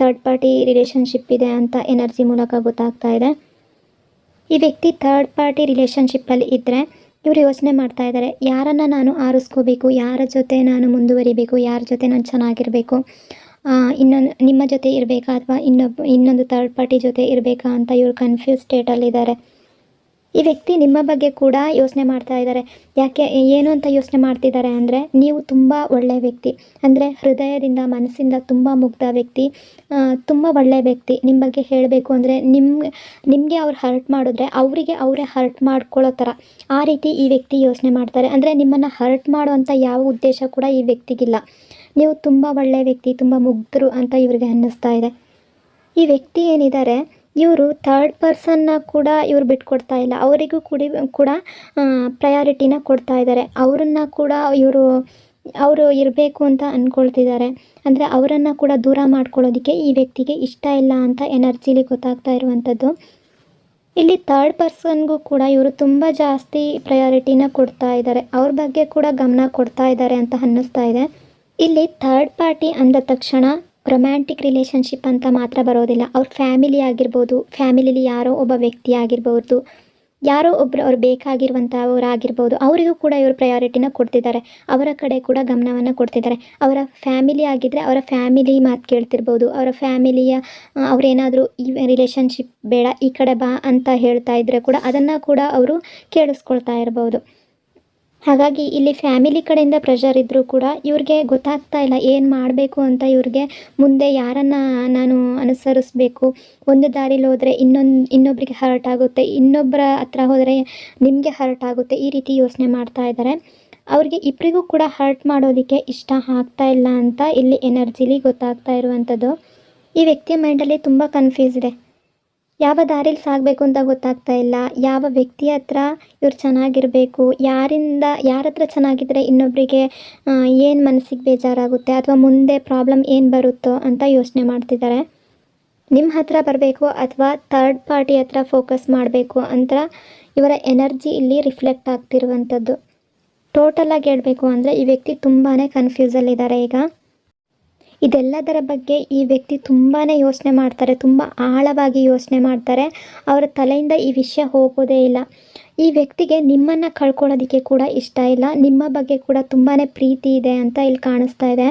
ಥರ್ಡ್ ಪಾರ್ಟಿ ರಿಲೇಷನ್ಶಿಪ್ ಇದೆ ಅಂತ ಎನರ್ಜಿ ಮೂಲಕ ಗೊತ್ತಾಗ್ತಾ ಇದೆ. ಈ ವ್ಯಕ್ತಿ ಥರ್ಡ್ ಪಾರ್ಟಿ ರಿಲೇಷನ್ಶಿಪ್ಪಲ್ಲಿ ಇದ್ದರೆ ಇವರು ಯೋಚನೆ ಮಾಡ್ತಾ ಇದ್ದಾರೆ ಯಾರನ್ನು ನಾನು ಆರಿಸ್ಕೋಬೇಕು, ಯಾರ ಜೊತೆ ನಾನು ಮುಂದುವರಿಬೇಕು, ಯಾರ ಜೊತೆ ನಾನು ಚೆನ್ನಾಗಿರಬೇಕು ಇನ್ನೊಂದು, ನಿಮ್ಮ ಜೊತೆ ಇರಬೇಕಾ ಅಥವಾ ಇನ್ನೊಬ್ಬ ಇನ್ನೊಂದು ಥರ್ಡ್ ಪಾರ್ಟಿ ಜೊತೆ ಇರಬೇಕಾ ಅಂತ ಇವರು ಕನ್ಫ್ಯೂಸ್ ಸ್ಟೇಟಲ್ಲಿದ್ದಾರೆ ಈ ವ್ಯಕ್ತಿ ನಿಮ್ಮ ಬಗ್ಗೆ ಕೂಡ ಯೋಚನೆ ಮಾಡ್ತಾ ಇದ್ದಾರೆ. ಯಾಕೆ, ಏನು ಅಂತ ಯೋಚನೆ ಮಾಡ್ತಿದ್ದಾರೆ ಅಂದರೆ, ನೀವು ತುಂಬ ಒಳ್ಳೆಯ ವ್ಯಕ್ತಿ. ಅಂದರೆ, ಹೃದಯದಿಂದ, ಮನಸ್ಸಿಂದ ತುಂಬ ಮುಗ್ಧ ವ್ಯಕ್ತಿ. ತುಂಬ ಒಳ್ಳೆಯ ವ್ಯಕ್ತಿ. ನಿಮ್ಮ ಬಗ್ಗೆ ಹೇಳಬೇಕು ಅಂದರೆ ನಿಮ್ಮ ನಿಮಗೆ ಅವ್ರು ಹರ್ಟ್ ಮಾಡಿದ್ರೆ, ಅವರಿಗೆ ಅವರೇ ಹರ್ಟ್ ಮಾಡ್ಕೊಳ್ಳೋ ಥರ. ಆ ರೀತಿ ಈ ವ್ಯಕ್ತಿ ಯೋಚನೆ ಮಾಡ್ತಾರೆ. ಅಂದರೆ, ನಿಮ್ಮನ್ನು ಹರ್ಟ್ ಮಾಡುವಂಥ ಯಾವ ಉದ್ದೇಶ ಕೂಡ ಈ ವ್ಯಕ್ತಿಗಿಲ್ಲ. ನೀವು ತುಂಬ ಒಳ್ಳೆಯ ವ್ಯಕ್ತಿ, ತುಂಬ ಮುಗ್ಧರು ಅಂತ ಇವ್ರಿಗೆ ಅನ್ನಿಸ್ತಾ ಇದೆ. ಈ ವ್ಯಕ್ತಿ ಏನಿದ್ದಾರೆ ಇವರು ಥರ್ಡ್ ಪರ್ಸನ್ನ ಕೂಡ ಇವ್ರು ಬಿಟ್ಕೊಡ್ತಾ ಇಲ್ಲ. ಅವರಿಗೂ ಕುಡಿ, ಕೂಡ ಪ್ರಯಾರಿಟಿನ ಕೊಡ್ತಾ ಇದ್ದಾರೆ ಅವರನ್ನು ಕೂಡ ಇವರು, ಅವರು ಇರಬೇಕು ಅಂತ ಅಂದ್ಕೊಳ್ತಿದ್ದಾರೆ ಅಂದರೆ ಅವರನ್ನು ಕೂಡ ದೂರ ಮಾಡ್ಕೊಳ್ಳೋದಕ್ಕೆ ಈ ವ್ಯಕ್ತಿಗೆ ಇಷ್ಟ ಇಲ್ಲ ಅಂತ ಎನರ್ಜಿಲಿ ಗೊತ್ತಾಗ್ತಾ ಇರುವಂಥದ್ದು. ಇಲ್ಲಿ ಥರ್ಡ್ ಪರ್ಸನ್ಗೂ ಕೂಡ ಇವರು ತುಂಬ ಜಾಸ್ತಿ ಪ್ರಯಾರಿಟಿನ ಕೊಡ್ತಾ ಇದ್ದಾರೆ ಅವ್ರ ಬಗ್ಗೆ ಕೂಡ ಗಮನ ಕೊಡ್ತಾ ಇದ್ದಾರೆ ಅಂತ ಅನ್ನಿಸ್ತಾ ಇದೆ. ಇಲ್ಲಿ ಥರ್ಡ್ ಪಾರ್ಟಿ ಅಂದ ತಕ್ಷಣ ರೊಮ್ಯಾಂಟಿಕ್ ರಿಲೇಷನ್ಶಿಪ್ ಅಂತ ಮಾತ್ರ ಬರೋದಿಲ್ಲ. ಅವ್ರ ಫ್ಯಾಮಿಲಿ ಆಗಿರ್ಬೋದು ಫ್ಯಾಮಿಲಿಲಿ ಯಾರೋ ಒಬ್ಬ ವ್ಯಕ್ತಿ ಆಗಿರ್ಬೋದು, ಯಾರೋ ಒಬ್ಬರು ಅವ್ರು ಬೇಕಾಗಿರುವಂಥವರಾಗಿರ್ಬೋದು ಅವರಿಗೂ ಕೂಡ ಇವರು ಪ್ರಯಾರಿಟಿನ ಕೊಡ್ತಿದ್ದಾರೆ. ಅವರ ಕಡೆ ಕೂಡ ಗಮನವನ್ನು ಕೊಡ್ತಿದ್ದಾರೆ. ಅವರ ಫ್ಯಾಮಿಲಿ ಆಗಿದ್ದರೆ ಅವರ ಫ್ಯಾಮಿಲಿ ಮಾತು ಕೇಳ್ತಿರ್ಬೋದು. ಅವರ ಫ್ಯಾಮಿಲಿಯ ಅವರೇನಾದರೂ ಈ ರಿಲೇಷನ್ಶಿಪ್ ಬೇಡ, ಈ ಕಡೆ ಬಾ ಅಂತ ಹೇಳ್ತಾ ಇದ್ದರೆ ಕೂಡ ಅದನ್ನು ಕೂಡ ಅವರು ಕೇಳಿಸ್ಕೊಳ್ತಾ ಇರ್ಬೋದು. ಹಾಗಾಗಿ ಇಲ್ಲಿ ಫ್ಯಾಮಿಲಿ ಕಡೆಯಿಂದ ಪ್ರೆಷರ್ ಇದ್ದರೂ ಕೂಡ ಇವ್ರಿಗೆ ಗೊತ್ತಾಗ್ತಾ ಇಲ್ಲ ಏನು ಮಾಡಬೇಕು ಅಂತ ಇವ್ರಿಗೆ ಮುಂದೆ ಯಾರನ್ನು ನಾನು ಅನುಸರಿಸ್ಬೇಕು. ಒಂದು ದಾರಿಲಿ ಹೋದರೆ ಇನ್ನೊಂದು ಇನ್ನೊಬ್ಬರಿಗೆ ಹರ್ಟ್ ಆಗುತ್ತೆ ಇನ್ನೊಬ್ಬರ ಹತ್ರ ಹೋದರೆ ನಿಮಗೆ ಹರ್ಟ್ ಆಗುತ್ತೆ ಈ ರೀತಿ ಯೋಚನೆ ಮಾಡ್ತಾ ಇದ್ದಾರೆ ಅವ್ರಿಗೆ ಇಬ್ಬರಿಗೂ ಕೂಡ ಹರ್ಟ್ ಮಾಡೋದಕ್ಕೆ ಇಷ್ಟ ಆಗ್ತಾ ಇಲ್ಲ ಅಂತ ಇಲ್ಲಿ ಎನರ್ಜಿಲಿ ಗೊತ್ತಾಗ್ತಾ ಇರುವಂಥದ್ದು ಈ ವ್ಯಕ್ತಿಯ ಮೈಂಡಲ್ಲಿ ತುಂಬ ಕನ್ಫ್ಯೂಸ್ ಇದೆ. ಯಾವ ದಾರಿಲಿ ಸಾಗಬೇಕು ಅಂತ ಗೊತ್ತಾಗ್ತಾ ಇಲ್ಲ. ಯಾವ ವ್ಯಕ್ತಿ ಹತ್ರ ಇವ್ರು ಚೆನ್ನಾಗಿರಬೇಕು, ಯಾರಿಂದ, ಯಾರ ಹತ್ರ ಚೆನ್ನಾಗಿದ್ದರೆ ಇನ್ನೊಬ್ಬರಿಗೆ ಏನು ಮನಸ್ಸಿಗೆ ಬೇಜಾರಾಗುತ್ತೆ, ಅಥವಾ ಮುಂದೆ ಪ್ರಾಬ್ಲಮ್ ಏನು ಬರುತ್ತೋ ಅಂತ ಯೋಚನೆ ಮಾಡ್ತಿದ್ದಾರೆ. ನಿಮ್ಮ ಹತ್ರ ಬರಬೇಕು ಅಥವಾ ಥರ್ಡ್ ಪಾರ್ಟಿ ಹತ್ರ ಫೋಕಸ್ ಮಾಡಬೇಕು ಅಂತ ಇವರ ಎನರ್ಜಿ ಇಲ್ಲಿ ರಿಫ್ಲೆಕ್ಟ್ ಆಗ್ತಿರುವಂಥದ್ದು. ಟೋಟಲಾಗಿ ಹೇಳಬೇಕು ಅಂದರೆ ಈ ವ್ಯಕ್ತಿ ತುಂಬಾ ಕನ್ಫ್ಯೂಸಲ್ಲಿದ್ದಾರೆ ಈಗ. ಇದೆಲ್ಲದರ ಬಗ್ಗೆ ಈ ವ್ಯಕ್ತಿ ತುಂಬಾ ಯೋಚನೆ ಮಾಡ್ತಾರೆ, ತುಂಬ ಆಳವಾಗಿ ಯೋಚನೆ ಮಾಡ್ತಾರೆ. ಅವರ ತಲೆಯಿಂದ ಈ ವಿಷಯ ಹೋಗೋದೇ ಇಲ್ಲ. ಈ ವ್ಯಕ್ತಿಗೆ ನಿಮ್ಮನ್ನು ಕಳ್ಕೊಳ್ಳೋದಕ್ಕೆ ಕೂಡ ಇಷ್ಟ ಇಲ್ಲ. ನಿಮ್ಮ ಬಗ್ಗೆ ಕೂಡ ತುಂಬಾ ಪ್ರೀತಿ ಇದೆ ಅಂತ ಇಲ್ಲಿ ಕಾಣಿಸ್ತಾ ಇದೆ.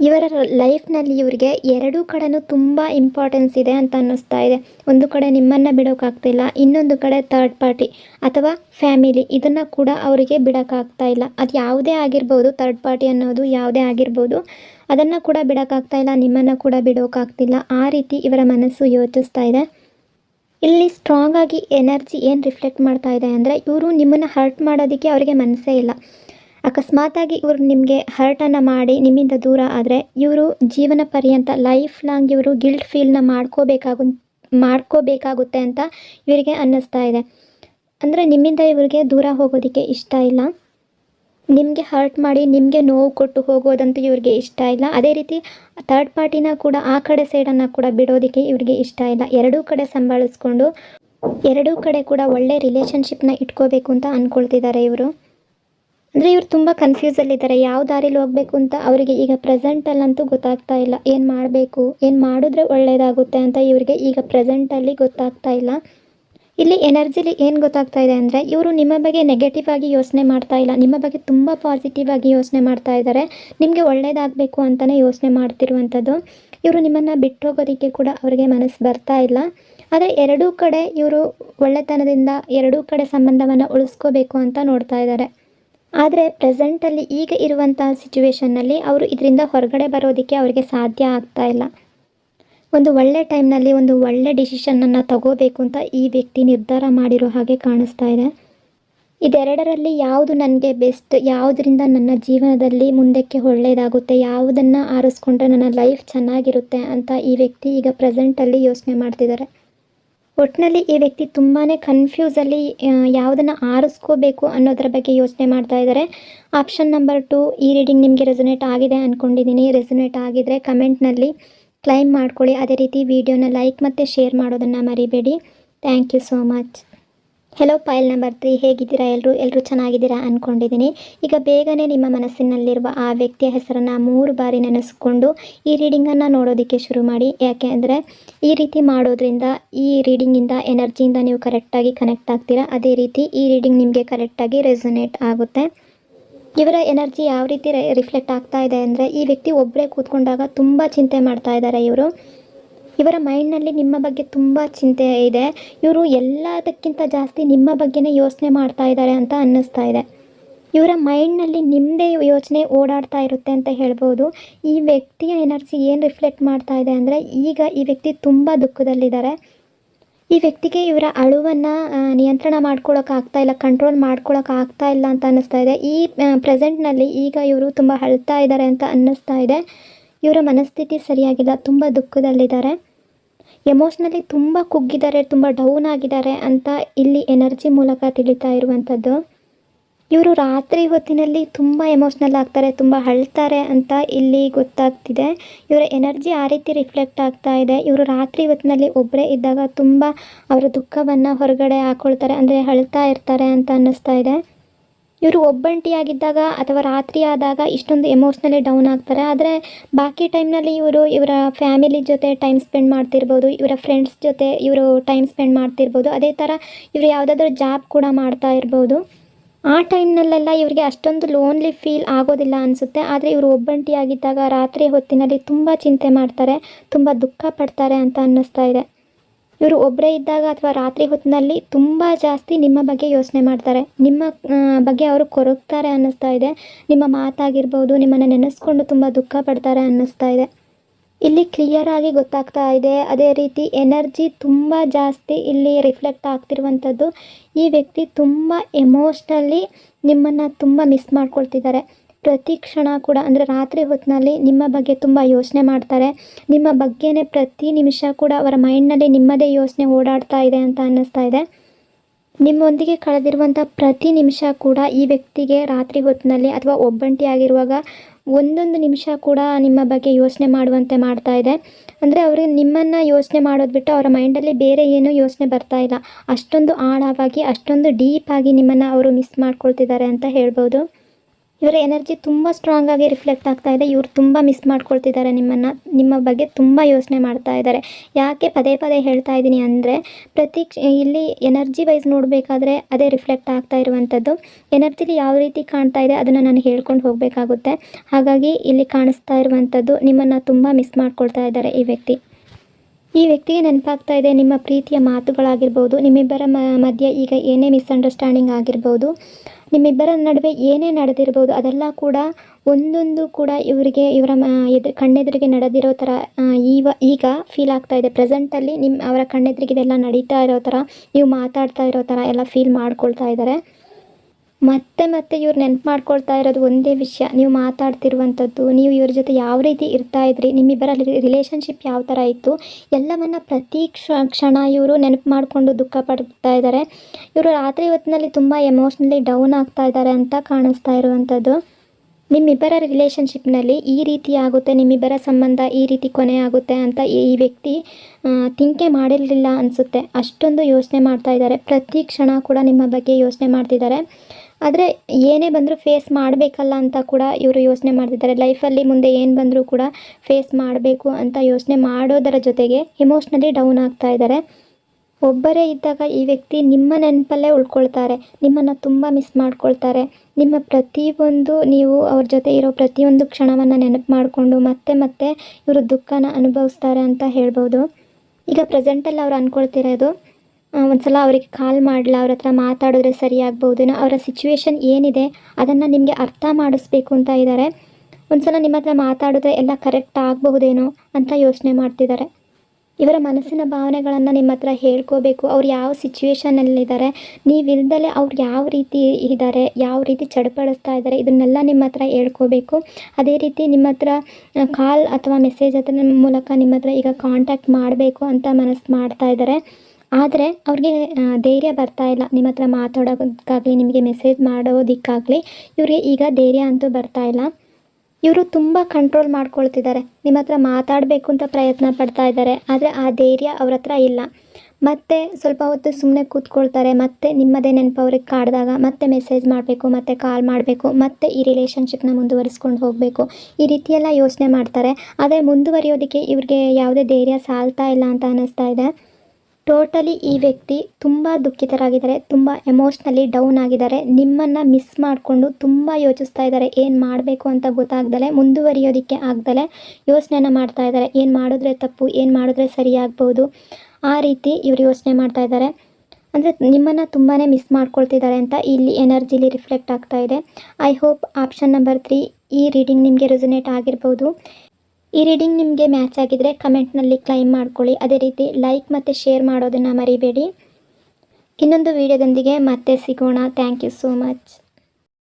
ಇವರ ಲೈಫ್ನಲ್ಲಿ ಇವರಿಗೆ ಎರಡೂ ಕಡೆನೂ ತುಂಬ ಇಂಪಾರ್ಟೆನ್ಸ್ ಇದೆ ಅಂತ ಅನ್ನಿಸ್ತಾ ಇದೆ. ಒಂದು ಕಡೆ ನಿಮ್ಮನ್ನು ಬಿಡೋಕ್ಕಾಗ್ತಿಲ್ಲ ಇನ್ನೊಂದು ಕಡೆ ಥರ್ಡ್ ಪಾರ್ಟಿ ಅಥವಾ ಫ್ಯಾಮಿಲಿ ಇದನ್ನು ಕೂಡ ಅವರಿಗೆ ಬಿಡೋಕ್ಕಾಗ್ತಾ ಇಲ್ಲ. ಅದು ಯಾವುದೇ ಆಗಿರ್ಬೋದು, ಥರ್ಡ್ ಪಾರ್ಟಿ ಅನ್ನೋದು ಯಾವುದೇ ಆಗಿರ್ಬೋದು. ಅದನ್ನು ಕೂಡ ಬಿಡೋಕ್ಕಾಗ್ತಾ ಇಲ್ಲ, ನಿಮ್ಮನ್ನು ಕೂಡ ಬಿಡೋಕ್ಕಾಗ್ತಿಲ್ಲ ಆ ರೀತಿ ಇವರ ಮನಸ್ಸು ಯೋಚಿಸ್ತಾ ಇದೆ. ಇಲ್ಲಿ ಸ್ಟ್ರಾಂಗ್ ಆಗಿ ಎನರ್ಜಿ ಏನು ರಿಫ್ಲೆಕ್ಟ್ ಮಾಡ್ತಾ ಇದೆ ಅಂದರೆ, ಇವರು ನಿಮ್ಮನ್ನು ಹರ್ಟ್ ಮಾಡೋದಕ್ಕೆ ಅವರಿಗೆ ಮನಸ್ಸೇ ಇಲ್ಲ. ಅಕಸ್ಮಾತಾಗಿ ಇವರು ನಿಮಗೆ ಹರ್ಟನ್ನು ಮಾಡಿ ನಿಮ್ಮಿಂದ ದೂರ ಆದರೆ, ಇವರು ಜೀವನ ಪರ್ಯಂತ ಲೈಫ್ ಲಾಂಗ್ ಇವರು ಗಿಲ್ಟ್ ಫೀಲ್ನ ಮಾಡ್ಕೋಬೇಕಾಗು, ಮಾಡ್ಕೋಬೇಕಾಗುತ್ತೆ ಅಂತ ಇವರಿಗೆ ಅನ್ನಿಸ್ತಾ ಇದೆ. ಅಂದರೆ ನಿಮ್ಮಿಂದ ಇವರಿಗೆ ದೂರ ಹೋಗೋದಕ್ಕೆ ಇಷ್ಟ ಇಲ್ಲ. ನಿಮಗೆ ಹರ್ಟ್ ಮಾಡಿ ನಿಮಗೆ ನೋವು ಕೊಟ್ಟು ಹೋಗೋದಂತೂ ಇವ್ರಿಗೆ ಇಷ್ಟ ಇಲ್ಲ. ಅದೇ ರೀತಿ ಥರ್ಡ್ ಪಾರ್ಟಿನ ಕೂಡ ಆ ಕಡೆ ಸೈಡನ್ನು ಕೂಡ ಬಿಡೋದಕ್ಕೆ ಇವ್ರಿಗೆ ಇಷ್ಟ ಇಲ್ಲ. ಎರಡೂ ಕಡೆ ಸಂಭಾಳಿಸ್ಕೊಂಡು ಎರಡೂ ಕಡೆ ಕೂಡ ಒಳ್ಳೆ ರಿಲೇಷನ್ಶಿಪ್ನ ಇಟ್ಕೋಬೇಕು ಅಂತ ಅಂದ್ಕೊಳ್ತಿದ್ದಾರೆ ಇವರು. ಅಂದರೆ ಇವರು ತುಂಬ ಕನ್ಫ್ಯೂಸಲ್ಲಿದ್ದಾರೆ ಯಾವ ದಾರಿಲಿ ಹೋಗಬೇಕು ಅಂತ ಅವರಿಗೆ ಈಗ ಪ್ರೆಸೆಂಟಲ್ಲಂತೂ ಗೊತ್ತಾಗ್ತಾ ಇಲ್ಲ. ಏನು ಮಾಡಬೇಕು, ಏನು ಮಾಡಿದ್ರೆ ಒಳ್ಳೆಯದಾಗುತ್ತೆ ಅಂತ ಇವರಿಗೆ ಈಗ ಪ್ರೆಸೆಂಟಲ್ಲಿ ಗೊತ್ತಾಗ್ತಾ ಇಲ್ಲ. ಇಲ್ಲಿ ಎನರ್ಜಿಲಿ ಏನು ಗೊತ್ತಾಗ್ತಾ ಇದೆ ಅಂದರೆ ಇವರು ನಿಮ್ಮ ಬಗ್ಗೆ ನೆಗೆಟಿವ್ ಆಗಿ ಯೋಚನೆ ಮಾಡ್ತಾ ಇಲ್ಲ. ನಿಮ್ಮ ಬಗ್ಗೆ ತುಂಬ ಪಾಸಿಟಿವ್ ಆಗಿ ಯೋಚನೆ ಮಾಡ್ತಾ ಇದ್ದಾರೆ ನಿಮಗೆ ಒಳ್ಳೆಯದಾಗಬೇಕು ಅಂತಲೇ ಯೋಚನೆ ಮಾಡ್ತಿರುವಂಥದ್ದು ಇವರು ನಿಮ್ಮನ್ನು ಬಿಟ್ಟು ಹೋಗೋದಕ್ಕೆ ಕೂಡ ಅವರಿಗೆ ಮನಸ್ಸು ಬರ್ತಾ ಇಲ್ಲ. ಆದರೆ ಎರಡೂ ಕಡೆ ಇವರು ಒಳ್ಳೆತನದಿಂದ ಎರಡೂ ಕಡೆ ಸಂಬಂಧವನ್ನು ಉಳಿಸ್ಕೋಬೇಕು ಅಂತ ನೋಡ್ತಾ ಇದ್ದಾರೆ ಆದರೆ ಪ್ರೆಸೆಂಟಲ್ಲಿ ಈಗ ಇರುವಂಥ ಸಿಚುವೇಷನ್ನಲ್ಲಿ ಅವರು ಇದರಿಂದ ಹೊರಗಡೆ ಬರೋದಕ್ಕೆ ಅವರಿಗೆ ಸಾಧ್ಯ ಆಗ್ತಾ ಇಲ್ಲ. ಒಂದು ಒಳ್ಳೆ ಟೈಮ್ನಲ್ಲಿ ಒಂದು ಒಳ್ಳೆ ಡಿಸಿಷನನ್ನು ತಗೋಬೇಕು ಅಂತ ಈ ವ್ಯಕ್ತಿ ನಿರ್ಧಾರ ಮಾಡಿರೋ ಹಾಗೆ ಕಾಣಿಸ್ತಾ ಇದೆ. ಇದೆರಡರಲ್ಲಿ ಯಾವುದು ನನಗೆ ಬೆಸ್ಟ್ ಯಾವುದರಿಂದ ನನ್ನ ಜೀವನದಲ್ಲಿ ಮುಂದಕ್ಕೆ ಒಳ್ಳೆಯದಾಗುತ್ತೆ, ಯಾವುದನ್ನು ಆರಿಸ್ಕೊಂಡ್ರೆ ನನ್ನ ಲೈಫ್ ಚೆನ್ನಾಗಿರುತ್ತೆ ಅಂತ ಈ ವ್ಯಕ್ತಿ ಈಗ ಪ್ರೆಸೆಂಟಲ್ಲಿ ಯೋಚನೆ ಮಾಡ್ತಿದ್ದಾರೆ. ಒಟ್ಟಿನಲ್ಲಿ ಈ ವ್ಯಕ್ತಿ ತುಂಬಾ ಕನ್ಫ್ಯೂಸಲ್ಲಿ ಯಾವುದನ್ನು ಆರಿಸ್ಕೋಬೇಕು ಅನ್ನೋದ್ರ ಬಗ್ಗೆ ಯೋಚನೆ ಮಾಡ್ತಾ ಇದ್ದಾರೆ. ಆಪ್ಷನ್ ನಂಬರ್ ಟು ಈ ರೀಡಿಂಗ್ ನಿಮಗೆ ರೆಸೊನೇಟ್ ಆಗಿದೆ ಅಂದ್ಕೊಂಡಿದ್ದೀನಿ ರೆಸೊನೇಟ್ ಆಗಿದರೆ ಕಮೆಂಟ್ನಲ್ಲಿ ಕ್ಲೈಮ್ ಮಾಡ್ಕೊಳ್ಳಿ. ಅದೇ ರೀತಿ ವಿಡಿಯೋನ ಲೈಕ್ ಮತ್ತು ಶೇರ್ ಮಾಡೋದನ್ನು ಮರಿಬೇಡಿ. Thank you so much hello pile number three ಹೇಗಿದ್ದೀರಾ ಎಲ್ಲರೂ ಎಲ್ಲರೂ ಚೆನ್ನಾಗಿದ್ದೀರಾ ಅಂದ್ಕೊಂಡಿದ್ದೀನಿ ಈಗ ಬೇಗನೆ ನಿಮ್ಮ ಮನಸ್ಸಿನಲ್ಲಿರುವ ಆ ವ್ಯಕ್ತಿಯ ಹೆಸರನ್ನು ಮೂರು ಬಾರಿ ನೆನೆಸ್ಕೊಂಡು ಈ ರೀಡಿಂಗನ್ನು ನೋಡೋದಕ್ಕೆ ಶುರು ಮಾಡಿ. ಯಾಕೆ ಅಂದರೆ ಈ ರೀತಿ ಮಾಡೋದ್ರಿಂದ ಈ ರೀಡಿಂಗಿಂದ ಎನರ್ಜಿಯಿಂದ ನೀವು ಕರೆಕ್ಟಾಗಿ ಕನೆಕ್ಟ್ ಆಗ್ತೀರಾ? ಅದೇ ರೀತಿ ಈ ರೀಡಿಂಗ್ ನಿಮಗೆ ಕರೆಕ್ಟಾಗಿ ರೆಸೊನೇಟ್ ಆಗುತ್ತೆ. ಇವರ ಎನರ್ಜಿ ಯಾವ ರೀತಿ ರಿಫ್ಲೆಕ್ಟ್ ಆಗ್ತಾ ಇದೆ ಅಂದರೆ ಈ ವ್ಯಕ್ತಿ ಒಬ್ಬರೇ ಕೂತ್ಕೊಂಡಾಗ ತುಂಬ ಚಿಂತೆ ಮಾಡ್ತಾ ಇದ್ದಾರೆ ಇವರು. ಇವರ ಮೈಂಡ್ನಲ್ಲಿ ನಿಮ್ಮ ಬಗ್ಗೆ ತುಂಬ ಚಿಂತೆ ಇದೆ. ಇವರು ಎಲ್ಲದಕ್ಕಿಂತ ಜಾಸ್ತಿ ನಿಮ್ಮ ಬಗ್ಗೆನೇ ಯೋಚನೆ ಮಾಡ್ತಾ ಇದ್ದಾರೆ ಅಂತ ಅನ್ನಿಸ್ತಾ ಇದೆ. ಇವರ ಮೈಂಡ್ನಲ್ಲಿ ನಿಮ್ಮದೇ ಯೋಚನೆ ಓಡಾಡ್ತಾ ಇರುತ್ತೆ ಅಂತ ಹೇಳ್ಬೋದು. ಈ ವ್ಯಕ್ತಿಯ ಎನರ್ಜಿ ಏನು ರಿಫ್ಲೆಕ್ಟ್ ಮಾಡ್ತಾ ಇದೆ ಅಂದರೆ ಈಗ ಈ ವ್ಯಕ್ತಿ ತುಂಬ ದುಃಖದಲ್ಲಿದ್ದಾರೆ. ಈ ವ್ಯಕ್ತಿಗೆ ಇವರ ಅಳುವನ್ನು ನಿಯಂತ್ರಣ ಮಾಡ್ಕೊಳ್ಳೋಕೆ ಆಗ್ತಾ ಇಲ್ಲ ಕಂಟ್ರೋಲ್ ಮಾಡ್ಕೊಳ್ಳೋಕೆ ಆಗ್ತಾ ಇಲ್ಲ ಅಂತ ಅನ್ನಿಸ್ತಾ ಇದೆ. ಈ ಪ್ರೆಸೆಂಟ್ನಲ್ಲಿ ಈಗ ಇವರು ತುಂಬ ಅಳ್ತಾ ಇದ್ದಾರೆ ಅಂತ ಅನ್ನಿಸ್ತಾ ಇದೆ. ಇವರ ಮನಸ್ಥಿತಿ ಸರಿಯಾಗಿಲ್ಲ, ತುಂಬ ದುಃಖದಲ್ಲಿದ್ದಾರೆ. ಎಮೋಷ್ನಲಿ ತುಂಬ ಕುಗ್ಗಿದ್ದಾರೆ, ತುಂಬ ಡೌನ್ ಆಗಿದ್ದಾರೆ ಅಂತ ಇಲ್ಲಿ ಎನರ್ಜಿ ಮೂಲಕ ತಿಳಿತಾ ಇರುವಂಥದ್ದು ಇವರು ರಾತ್ರಿ ಹೊತ್ತಿನಲ್ಲಿ ತುಂಬ ಎಮೋಷ್ನಲ್ ಆಗ್ತಾರೆ, ತುಂಬ ಅಳ್ತಾರೆ ಅಂತ ಇಲ್ಲಿ ಗೊತ್ತಾಗ್ತಿದೆ. ಇವರ ಎನರ್ಜಿ ಆ ರೀತಿ ರಿಫ್ಲೆಕ್ಟ್ ಆಗ್ತಾ ಇದೆ. ಇವರು ರಾತ್ರಿ ಹೊತ್ತಿನಲ್ಲಿ ಒಬ್ಬರೇ ಇದ್ದಾಗ ತುಂಬ ಅವರ ದುಃಖವನ್ನು ಹೊರಗಡೆ ಹಾಕೊಳ್ತಾರೆ, ಅಂದರೆ ಅಳ್ತಾ ಇರ್ತಾರೆ ಅಂತ ಅನ್ನಿಸ್ತಾ ಇದೆ. ಇವರು ಒಬ್ಬಂಟಿಯಾಗಿದ್ದಾಗ ಅಥವಾ ರಾತ್ರಿ ಆದಾಗ ಇಷ್ಟೊಂದು ಎಮೋಷ್ನಲಿ ಡೌನ್ ಆಗ್ತಾರೆ. ಆದರೆ ಬಾಕಿ ಟೈಮ್ನಲ್ಲಿ ಇವರು ಇವರ ಫ್ಯಾಮಿಲಿ ಜೊತೆ ಟೈಮ್ ಸ್ಪೆಂಡ್ ಮಾಡ್ತಿರ್ಬೋದು, ಇವರ ಫ್ರೆಂಡ್ಸ್ ಜೊತೆ ಇವರು ಟೈಮ್ ಸ್ಪೆಂಡ್ ಮಾಡ್ತಿರ್ಬೋದು. ಅದೇ ಥರ ಇವರು ಯಾವುದಾದ್ರೂ ಜಾಬ್ ಕೂಡ ಮಾಡ್ತಾ ಇರ್ಬೋದು. ಆ ಟೈಮ್ನಲ್ಲೆಲ್ಲ ಇವರಿಗೆ ಅಷ್ಟೊಂದು ಲೋನ್ಲಿ ಫೀಲ್ ಆಗೋದಿಲ್ಲ ಅನಿಸುತ್ತೆ. ಆದರೆ ಇವರು ಒಬ್ಬಂಟಿಯಾಗಿದ್ದಾಗ ರಾತ್ರಿ ಹೊತ್ತಿನಲ್ಲಿ ತುಂಬ ಚಿಂತೆ ಮಾಡ್ತಾರೆ, ತುಂಬ ದುಃಖ ಪಡ್ತಾರೆ ಅಂತ ಅನ್ನಿಸ್ತಾ ಇದೆ. ಇವರು ಒಬ್ಬರೇ ಇದ್ದಾಗ ಅಥವಾ ರಾತ್ರಿ ಹೊತ್ತಿನಲ್ಲಿ ತುಂಬ ಜಾಸ್ತಿ ನಿಮ್ಮ ಬಗ್ಗೆ ಯೋಚನೆ ಮಾಡ್ತಾರೆ. ನಿಮ್ಮ ಬಗ್ಗೆ ಅವರು ಕೊರಗ್ತಾರೆ ಅನ್ನಿಸ್ತಾ ಇದೆ. ನಿಮ್ಮ ಮಾತಾಗಿರ್ಬೋದು, ನಿಮ್ಮನ್ನು ನೆನೆಸ್ಕೊಂಡು ತುಂಬ ದುಃಖ ಪಡ್ತಾರೆ ಅನ್ನಿಸ್ತಾ ಇದೆ. ಇಲ್ಲಿ ಕ್ಲಿಯರ್ ಆಗಿ ಗೊತ್ತಾಗ್ತಾ ಇದೆ. ಅದೇ ರೀತಿ ಎನರ್ಜಿ ತುಂಬ ಜಾಸ್ತಿ ಇಲ್ಲಿ ರಿಫ್ಲೆಕ್ಟ್ ಆಗ್ತಿರುವಂಥದ್ದು. ಈ ವ್ಯಕ್ತಿ ತುಂಬ ಎಮೋಷ್ನಲ್ಲಿ ನಿಮ್ಮನ್ನು ತುಂಬ ಮಿಸ್ ಮಾಡ್ಕೊಳ್ತಿದ್ದಾರೆ. ಪ್ರತಿ ಕ್ಷಣ ಕೂಡ, ಅಂದರೆ ರಾತ್ರಿ ಹೊತ್ತಿನಲ್ಲಿ ನಿಮ್ಮ ಬಗ್ಗೆ ತುಂಬ ಯೋಚನೆ ಮಾಡ್ತಾರೆ. ನಿಮ್ಮ ಬಗ್ಗೆನೇ ಪ್ರತಿ ನಿಮಿಷ ಕೂಡ ಅವರ ಮೈಂಡ್ನಲ್ಲಿ ನಿಮ್ಮದೇ ಯೋಚನೆ ಓಡಾಡ್ತಾ ಇದೆ ಅಂತ ಅನ್ನಿಸ್ತಾ ಇದೆ. ನಿಮ್ಮೊಂದಿಗೆ ಕಳೆದಿರುವಂಥ ಪ್ರತಿ ನಿಮಿಷ ಕೂಡ ಈ ವ್ಯಕ್ತಿಗೆ ರಾತ್ರಿ ಹೊತ್ತಿನಲ್ಲಿ ಅಥವಾ ಒಬ್ಬಂಟಿಯಾಗಿರುವಾಗ ಒಂದೊಂದು ನಿಮಿಷ ಕೂಡ ನಿಮ್ಮ ಬಗ್ಗೆ ಯೋಚನೆ ಮಾಡುವಂತೆ ಮಾಡ್ತಾ ಇದೆ. ಅಂದರೆ ಅವರು ನಿಮ್ಮನ್ನು ಯೋಚನೆ ಮಾಡೋದು ಬಿಟ್ಟು ಅವರ ಮೈಂಡಲ್ಲಿ ಬೇರೆ ಏನೂ ಯೋಚನೆ ಬರ್ತಾ ಇಲ್ಲ. ಅಷ್ಟೊಂದು ಆಳವಾಗಿ, ಅಷ್ಟೊಂದು ಡೀಪಾಗಿ ನಿಮ್ಮನ್ನು ಅವರು ಮಿಸ್ ಮಾಡ್ಕೊಳ್ತಿದ್ದಾರೆ ಅಂತ ಹೇಳ್ಬೋದು. ಇವರ ಎನರ್ಜಿ ತುಂಬ ಸ್ಟ್ರಾಂಗ್ ಆಗಿ ರಿಫ್ಲೆಕ್ಟ್ ಆಗ್ತಾ ಇದೆ. ಇವರು ತುಂಬ ಮಿಸ್ ಮಾಡ್ಕೊಳ್ತಿದ್ದಾರೆ ನಿಮ್ಮನ್ನು. ನಿಮ್ಮ ಬಗ್ಗೆ ತುಂಬ ಯೋಚನೆ ಮಾಡ್ತಾ ಇದ್ದಾರೆ. ಯಾಕೆ ಪದೇ ಪದೇ ಹೇಳ್ತಾ ಇದ್ದೀನಿ ಅಂದರೆ, ಪ್ರತಿ ಇಲ್ಲಿ ಎನರ್ಜಿ ವೈಸ್ ನೋಡಬೇಕಾದ್ರೆ ಅದೇ ರಿಫ್ಲೆಕ್ಟ್ ಆಗ್ತಾ ಇರುವಂಥದ್ದು ಎನರ್ಜಿಲಿ ಯಾವ ರೀತಿ ಕಾಣ್ತಾ ಇದೆ ಅದನ್ನು ನಾನು ಹೇಳ್ಕೊಂಡು ಹೋಗಬೇಕಾಗುತ್ತೆ. ಹಾಗಾಗಿ ಇಲ್ಲಿ ಕಾಣಿಸ್ತಾ ಇರುವಂಥದ್ದು ನಿಮ್ಮನ್ನು ತುಂಬ ಮಿಸ್ ಮಾಡ್ಕೊಳ್ತಾ ಇದ್ದಾರೆ ಈ ವ್ಯಕ್ತಿ. ಈ ವ್ಯಕ್ತಿಗೆ ನೆನಪಾಗ್ತಾ ಇದೆ, ನಿಮ್ಮ ಪ್ರೀತಿಯ ಮಾತುಗಳಾಗಿರ್ಬೋದು, ನಿಮ್ಮಿಬ್ಬರ ಮಧ್ಯೆ ಈಗ ಏನೇ ಮಿಸ್ಅಂಡರ್ಸ್ಟ್ಯಾಂಡಿಂಗ್ ಆಗಿರ್ಬೋದು ನಿಮ್ಮಿಬ್ಬರ ನಡುವೆ ಏನೇ ನಡೆದಿರ್ಬೋದು ಅದೆಲ್ಲ ಕೂಡ ಒಂದೊಂದು ಕೂಡ ಇವರಿಗೆ, ಇವರ ಮ, ಎದು, ಕಣ್ಣೆದುರಿಗೆ ನಡೆದಿರೋ ಥರ ಈವ, ಈಗ ಫೀಲ್ ಆಗ್ತಾ ಇದೆ. ಪ್ರೆಸೆಂಟಲ್ಲಿ ನಿಮ್ಮ ಅವರ ಕಣ್ಣೆದುರಿಗೆ ಇದೆಲ್ಲ ನಡೀತಾ ಇರೋ ಥರ, ನೀವು ಮಾತಾಡ್ತಾ ಇರೋ ಥರ ಎಲ್ಲ ಫೀಲ್ ಮಾಡ್ಕೊಳ್ತಾ ಇದ್ದಾರೆ. ಮತ್ತೆ ಮತ್ತೆ ಇವ್ರು ನೆನ್ಪು ಮಾಡ್ಕೊಳ್ತಾ ಇರೋದು ಒಂದೇ ವಿಷಯ. ನೀವು ಮಾತಾಡ್ತಿರುವಂಥದ್ದು, ನೀವು ಇವ್ರ ಜೊತೆ ಯಾವ ರೀತಿ ಇರ್ತಾ ಇದ್ರಿ, ನಿಮ್ಮಿಬ್ಬರ ರಿಲೇಷನ್ಶಿಪ್ ಯಾವ ಥರ ಇತ್ತು, ಎಲ್ಲವನ್ನು ಪ್ರತಿ ಕ್ಷ, ಕ್ಷಣ ಇವರು ನೆನಪು ಮಾಡಿಕೊಂಡು ದುಃಖ ಪಡ್ತಾ ಇದ್ದಾರೆ ಇವರು ರಾತ್ರಿ ಹೊತ್ತಿನಲ್ಲಿ ತುಂಬ ಎಮೋಷ್ನಲಿ ಡೌನ್ ಆಗ್ತಾ ಇದ್ದಾರೆ ಅಂತ ಕಾಣಿಸ್ತಾ ಇರುವಂಥದ್ದು. ನಿಮ್ಮಿಬ್ಬರ ರಿಲೇಷನ್ಶಿಪ್ನಲ್ಲಿ ಈ ರೀತಿ ಆಗುತ್ತೆ, ನಿಮ್ಮಿಬ್ಬರ ಸಂಬಂಧ ಈ ರೀತಿ ಕೊನೆ ಆಗುತ್ತೆ ಅಂತ ಈ ಈ ವ್ಯಕ್ತಿ ತಿಂಕೆ ಮಾಡಿರಲಿಲ್ಲ ಅನಿಸುತ್ತೆ. ಅಷ್ಟೊಂದು ಯೋಚನೆ ಮಾಡ್ತಾ ಇದ್ದಾರೆ ಪ್ರತಿ ಕ್ಷಣ ಕೂಡ ನಿಮ್ಮ ಬಗ್ಗೆ ಯೋಚನೆ ಮಾಡ್ತಿದ್ದಾರೆ ಆದರೆ ಏನೇ ಬಂದರೂ ಫೇಸ್ ಮಾಡಬೇಕಲ್ಲ ಅಂತ ಕೂಡ ಇವರು ಯೋಚನೆ ಮಾಡ್ತಿದ್ದಾರೆ. ಲೈಫಲ್ಲಿ ಮುಂದೆ ಏನು ಬಂದರೂ ಕೂಡ ಫೇಸ್ ಮಾಡಬೇಕು ಅಂತ ಯೋಚನೆ ಮಾಡೋದರ ಜೊತೆಗೆ ಎಮೋಷ್ನಲಿ ಡೌನ್ ಆಗ್ತಾ ಇದ್ದಾರೆ. ಒಬ್ಬರೇ ಇದ್ದಾಗ ಈ ವ್ಯಕ್ತಿ ನಿಮ್ಮ ನೆನಪಲ್ಲೇ ಉಳ್ಕೊಳ್ತಾರೆ. ನಿಮ್ಮನ್ನು ತುಂಬ ಮಿಸ್ ಮಾಡ್ಕೊಳ್ತಾರೆ. ನಿಮ್ಮ ಪ್ರತಿಯೊಂದು ನೀವು ಅವ್ರ ಜೊತೆ ಇರೋ ಪ್ರತಿಯೊಂದು ಕ್ಷಣವನ್ನು ನೆನಪು ಮಾಡಿಕೊಂಡು ಮತ್ತೆ ಮತ್ತೆ ಇವರು ದುಃಖನ ಅನುಭವಿಸ್ತಾರೆ ಅಂತ ಹೇಳ್ಬೋದು. ಈಗ ಪ್ರೆಸೆಂಟಲ್ಲಿ ಅವ್ರು ಅಂದ್ಕೊಳ್ತಿರೋದು ಒಂದ್ಸಲ ಅವರಿಗೆ ಕಾಲ್ ಮಾಡಲ, ಅವ್ರ ಹತ್ರ ಮಾತಾಡಿದ್ರೆ ಸರಿ ಅವರ ಸಿಚುವೇಶನ್ ಏನಿದೆ ಅದನ್ನು ನಿಮಗೆ ಅರ್ಥ ಮಾಡಿಸ್ಬೇಕು ಅಂತ ಇದ್ದಾರೆ ಒಂದ್ಸಲ ನಿಮ್ಮ ಹತ್ರ ಮಾತಾಡಿದ್ರೆ ಎಲ್ಲ ಕರೆಕ್ಟ್ ಆಗಬಹುದೇನೋ ಅಂತ ಯೋಚನೆ ಮಾಡ್ತಿದ್ದಾರೆ ಇವರ ಮನಸ್ಸಿನ ಭಾವನೆಗಳನ್ನು ನಿಮ್ಮ ಹತ್ರ ಹೇಳ್ಕೋಬೇಕು. ಅವ್ರು ಯಾವ ಸಿಚುವೇಶನಲ್ಲಿದ್ದಾರೆ ನೀವಿಲ್ದಲೆ ಅವ್ರು ಯಾವ ರೀತಿ ಇದ್ದಾರೆ ಯಾವ ರೀತಿ ಚಡಪಡಿಸ್ತಾ ಇದ್ದಾರೆ ಇದನ್ನೆಲ್ಲ ನಿಮ್ಮ ಹತ್ರ ಹೇಳ್ಕೋಬೇಕು. ಅದೇ ರೀತಿ ನಿಮ್ಮ ಹತ್ರ ಕಾಲ್ ಅಥವಾ ಮೆಸೇಜ್ ಅದರ ಮೂಲಕ ನಿಮ್ಮ ಹತ್ರ ಈಗ ಕಾಂಟ್ಯಾಕ್ಟ್ ಮಾಡಬೇಕು ಅಂತ ಮನಸ್ಸು ಮಾಡ್ತಾ ಇದ್ದಾರೆ ಆದರೆ ಅವ್ರಿಗೆ ಧೈರ್ಯ ಬರ್ತಾ ಇಲ್ಲ. ನಿಮ್ಮ ಹತ್ರ ಮಾತಾಡೋದಕ್ಕಾಗಲಿ ನಿಮಗೆ ಮೆಸೇಜ್ ಮಾಡೋದಕ್ಕಾಗಲಿ, ಇವ್ರಿಗೆ ಈಗ ಧೈರ್ಯ ಅಂತೂ ಬರ್ತಾ ಇಲ್ಲ. ಇವರು ತುಂಬ ಕಂಟ್ರೋಲ್ ಮಾಡ್ಕೊಳ್ತಿದ್ದಾರೆ. ನಿಮ್ಮ ಹತ್ರ ಮಾತಾಡಬೇಕು ಅಂತ ಪ್ರಯತ್ನ ಪಡ್ತಾ ಇದ್ದಾರೆ. ಆದರೆ ಆ ಧೈರ್ಯ ಅವ್ರ ಹತ್ರ ಇಲ್ಲ. ಮತ್ತೆ ಸ್ವಲ್ಪ ಹೊತ್ತು ಸುಮ್ಮನೆ ಕೂತ್ಕೊಳ್ತಾರೆ. ಮತ್ತೆ ನಿಮ್ಮದೇ ನೆನಪು ಅವ್ರಿಗೆ ಕಾಡಿದಾಗ ಮತ್ತೆ ಮೆಸೇಜ್ ಮಾಡಬೇಕು, ಮತ್ತೆ ಕಾಲ್ ಮಾಡಬೇಕು, ಮತ್ತೆ ಈ ರಿಲೇಷನ್ಶಿಪ್ನ ಮುಂದುವರಿಸ್ಕೊಂಡು ಹೋಗಬೇಕು. ಈ ರೀತಿಯೆಲ್ಲ ಯೋಚನೆ ಮಾಡ್ತಾರೆ. ಆದರೆ ಮುಂದುವರಿಯೋದಕ್ಕೆ ಇವ್ರಿಗೆ ಯಾವುದೇ ಧೈರ್ಯ ಸಾಲ್ತಾ ಇಲ್ಲ ಅಂತ ಅನ್ನಿಸ್ತಾ ಇದೆ. ಟೋಟಲಿ ಈ ವ್ಯಕ್ತಿ ತುಂಬ ದುಃಖಿತರಾಗಿದ್ದಾರೆ, ತುಂಬ ಎಮೋಷ್ನಲಿ ಡೌನ್ ಆಗಿದ್ದಾರೆ, ನಿಮ್ಮನ್ನು ಮಿಸ್ ಮಾಡಿಕೊಂಡು ತುಂಬ ಯೋಚಿಸ್ತಾ ಇದ್ದಾರೆ, ಏನು ಮಾಡಬೇಕು ಅಂತ ಗೊತ್ತಾಗ್ದಲೆ, ಮುಂದುವರಿಯೋದಕ್ಕೆ ಆಗ್ದಲೆ ಯೋಚನೆನ ಮಾಡ್ತಾ ಇದ್ದಾರೆ, ಏನು ಮಾಡಿದ್ರೆ ತಪ್ಪು, ಏನು ಮಾಡಿದ್ರೆ ಸರಿಯಾಗ್ಬೋದು ಆ ರೀತಿ ಇವರು ಯೋಚನೆ ಮಾಡ್ತಾ ಇದ್ದಾರೆ. ಅಂದರೆ ನಿಮ್ಮನ್ನು ತುಂಬಾ ಮಿಸ್ ಮಾಡ್ಕೊಳ್ತಿದ್ದಾರೆ ಅಂತ ಇಲ್ಲಿ ಎನರ್ಜಿಲಿ ರಿಫ್ಲೆಕ್ಟ್ ಆಗ್ತಾ ಇದೆ. I hope option number three ಈ ರೀಡಿಂಗ್ ನಿಮಗೆ ರೆಸೊನೇಟ್ ಆಗಿರ್ಬೋದು. ಈ ರೀಡಿಂಗ್ ನಿಮಗೆ ಮ್ಯಾಚ್ ಆಗಿದ್ದರೆ ಕಮೆಂಟ್ನಲ್ಲಿ ಕ್ಲೈಮ್ ಮಾಡ್ಕೊಳ್ಳಿ. ಅದೇ ರೀತಿ ಲೈಕ್ ಮತ್ತು ಶೇರ್ ಮಾಡೋದನ್ನು ಮರಿಬೇಡಿ. ಇನ್ನೊಂದು ವಿಡಿಯೋದೊಂದಿಗೆ ಮತ್ತೆ ಸಿಗೋಣ. Thank you so much